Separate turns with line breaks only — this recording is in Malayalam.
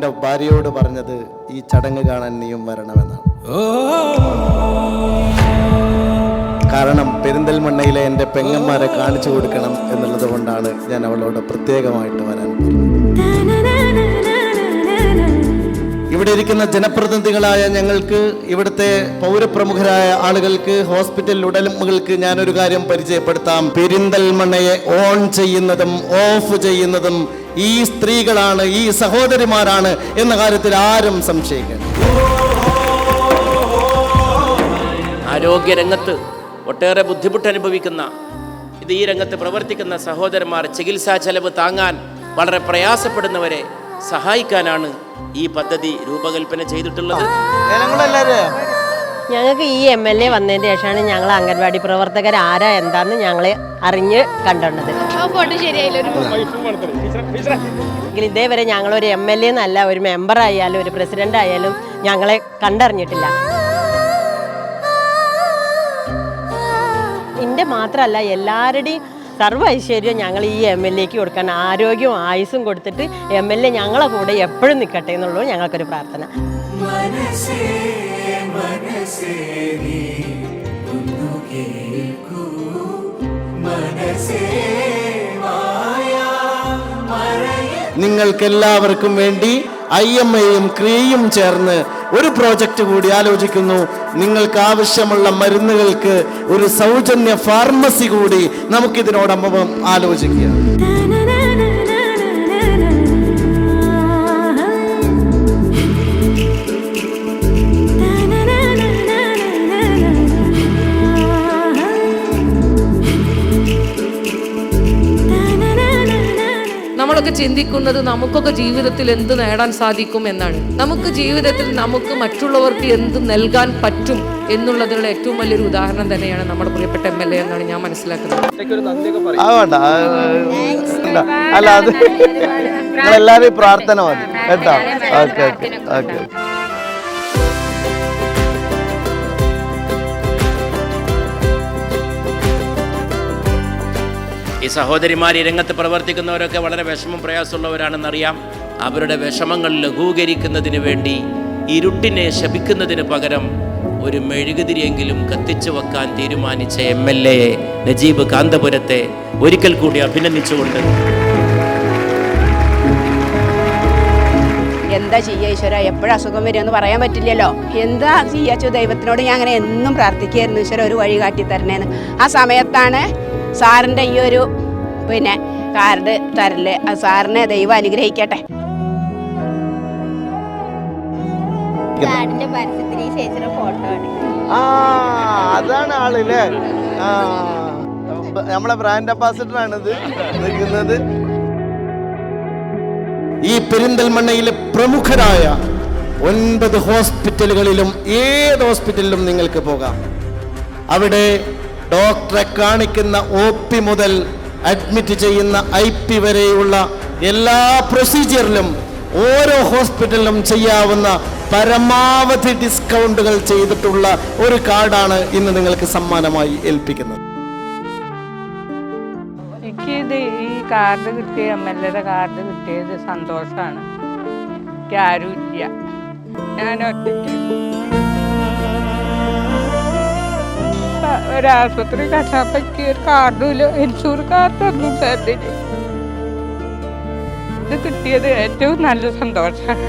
എന്റെ ഭാര്യയോട് പറഞ്ഞത് ഈ ചടങ്ങ് കാണാൻ നീയും വരണമെന്നാണ്. കാരണം പെരിന്തൽമണ്ണയിലെ എന്റെ പെങ്ങന്മാരെ കാണിച്ചു കൊടുക്കണം എന്നുള്ളത് കൊണ്ടാണ് ഞാൻ അവളോട് പ്രത്യേകമായിട്ട് വരാൻ പറഞ്ഞത്. ഇവിടെ ഇരിക്കുന്ന ജനപ്രതിനിധികളായ ഞങ്ങൾക്ക് ഇവിടുത്തെ പൗരപ്രമുഖരായ ആളുകൾക്ക് ഹോസ്പിറ്റൽ ഉടമകൾക്ക് ഞാനൊരു കാര്യം പരിചയപ്പെടുത്താം. പെരിന്തൽമണ്ണയെ ഓൺ ചെയ്യുന്നതും ഓഫ് ചെയ്യുന്നതും ഈ സ്ത്രീകളാണ് ഈ സഹോദരിമാരാണ് എന്ന കാര്യത്തിൽ ആരും സംശയിക്കണം
ആരോഗ്യരംഗത്ത് ഒട്ടേറെ ബുദ്ധിമുട്ട് അനുഭവിക്കുന്ന ഇത് ഈ രംഗത്ത് പ്രവർത്തിക്കുന്ന സഹോദരന്മാർ ചികിത്സാ ചെലവ് താങ്ങാൻ വളരെ പ്രയാസപ്പെടുന്നവരെ സഹായിക്കാനാണ് ഈ പദ്ധതി രൂപകൽപ്പന ചെയ്തിട്ടുള്ളത്.
ഞങ്ങൾക്ക് ഈ എം എൽ എ വന്നതിന് ശേഷമാണ് ഞങ്ങൾ അംഗൻവാടി പ്രവർത്തകർ ആരാ എന്താന്ന് ഞങ്ങളെ അറിഞ്ഞ് കണ്ടത് ഇതേവരെ ഞങ്ങളൊരു എം എൽ എ എന്നല്ല ഒരു മെമ്പർ ആയാലും ഒരു പ്രസിഡന്റ് ആയാലും ഞങ്ങളെ കണ്ടറിഞ്ഞിട്ടില്ല. എന്റെ മാത്രമല്ല എല്ലാവരുടെയും സർവ ഐശ്വര്യം ഞങ്ങൾ ഈ എം എൽ എക്ക് കൊടുക്കാൻ ആരോഗ്യവും ആയുസ്സും കൊടുത്തിട്ട് എം എൽ എ ഞങ്ങളെ കൂടെ എപ്പോഴും നിൽക്കട്ടെ എന്നുള്ളൂ ഞങ്ങൾക്കൊരു പ്രാർത്ഥന.
നിങ്ങൾക്കെല്ലാവർക്കും വേണ്ടി ഐ എം എയും ക്രിയയും ചേർന്ന് ഒരു പ്രോജക്റ്റ് കൂടി ആലോചിക്കുന്നു. നിങ്ങൾക്ക് ആവശ്യമുള്ള മരുന്നുകൾക്ക് ഒരു സൗജന്യ ഫാർമസി കൂടി നമുക്കിതിനോടൊപ്പം ആലോചിക്കുക
നമ്മളൊക്കെ ചിന്തിക്കുന്നത് നമുക്കൊക്കെ ജീവിതത്തിൽ എന്ത് നേടാൻ സാധിക്കും എന്നാണ്. നമുക്ക് ജീവിതത്തിൽ നമുക്ക് മറ്റുള്ളവർക്ക് എന്ത് നൽകാൻ പറ്റും എന്നുള്ളതിനുള്ള ഏറ്റവും വലിയൊരു ഉദാഹരണം തന്നെയാണ് നമ്മുടെ പ്രിയപ്പെട്ട എം എൽ എ എന്നാണ് ഞാൻ മനസ്സിലാക്കുന്നത്.
അല്ല അത് എല്ലാവരും പ്രാർത്ഥന മതി. കേട്ടോ? Okay okay okay.
സഹോദരിമാർ ഈ രംഗത്ത് പ്രവർത്തിക്കുന്നവരൊക്കെ വളരെ വിഷമം പ്രയാസമുള്ളവരാണെന്നറിയാം. അവരുടെ വിഷമങ്ങൾ ലഘൂകരിക്കുന്നതിന് വേണ്ടി ഇരുട്ടിനെ ശപിക്കുന്നതിന് പകരം ഒരു മെഴുകുതിരിയെങ്കിലും കത്തിച്ചു വെക്കാൻ തീരുമാനിച്ച എം എൽ എ നജീബ് കാന്തപുരത്തെ ഒരിക്കൽ കൂടി അഭിനന്ദിച്ചുകൊണ്ട്.
എന്താ ചെയ്യുക ഈശ്വര? എപ്പോഴും അസുഖം വരുമെന്ന് പറയാൻ പറ്റില്ലല്ലോ. എന്താ ചെയ്യാച്ചു ദൈവത്തിനോട് ഞാൻ അങ്ങനെ എന്നും പ്രാർത്ഥിക്കുകയായിരുന്നു. ഈശ്വര ഒരു വഴി കാട്ടി തരണേന്ന് ആ സമയത്താണ് സാറിന്റെ ഈ ഒരു പിന്നെ കാർഡ് തരൽ. ആ സാറിനെ ദൈവം അനുഗ്രഹിക്കട്ടെ.
ഈ ചേച്ചിയുടെ ഫോട്ടോ ആണ്.
ആ അതാണ് ആളില്ലേ ആ നമ്മളെ ബ്രാൻഡ് അംബാസിഡർ ഇത്. നിൽക്കുന്നത്. ഈ പെരിന്തൽമണ്ണയിലെ പ്രമുഖരായ ഒൻപത് ഹോസ്പിറ്റലുകളിലും ഏത് ഹോസ്പിറ്റലിലും നിങ്ങൾക്ക് പോകാം. അവിടെ ഡോക്ടറെ കാണിക്കുന്ന ഒ പി മുതൽ അഡ്മിറ്റ് ചെയ്യുന്ന ഐ പി വരെയുള്ള എല്ലാ പ്രൊസീജിയറിലും ഓരോ ഹോസ്പിറ്റലിലും ചെയ്യാവുന്ന പരമാവധി ഡിസ്കൗണ്ടുകൾ ചെയ്തിട്ടുള്ള ഒരു കാർഡാണ് ഇന്ന് നിങ്ങൾക്ക് സമ്മാനമായി ഏൽപ്പിക്കുന്നത്.
എനിക്കിത് ഈ കാർഡ് കിട്ടിയ എം എൽ എയുടെ കാർഡ് കിട്ടിയത് സന്തോഷമാണ് എനിക്ക് ആരും ഇല്ല ഞാൻ ഒറ്റയ്ക്ക് ആ, ഒരാശുപത്രി കണ്ടാൻ ഒരു കാർഡുമില്ല. ഇൻഷൂർ കാർഡൊന്നും തരുന്നില്ല ഇത് കിട്ടിയത് ഏറ്റവും നല്ല സന്തോഷമാണ്.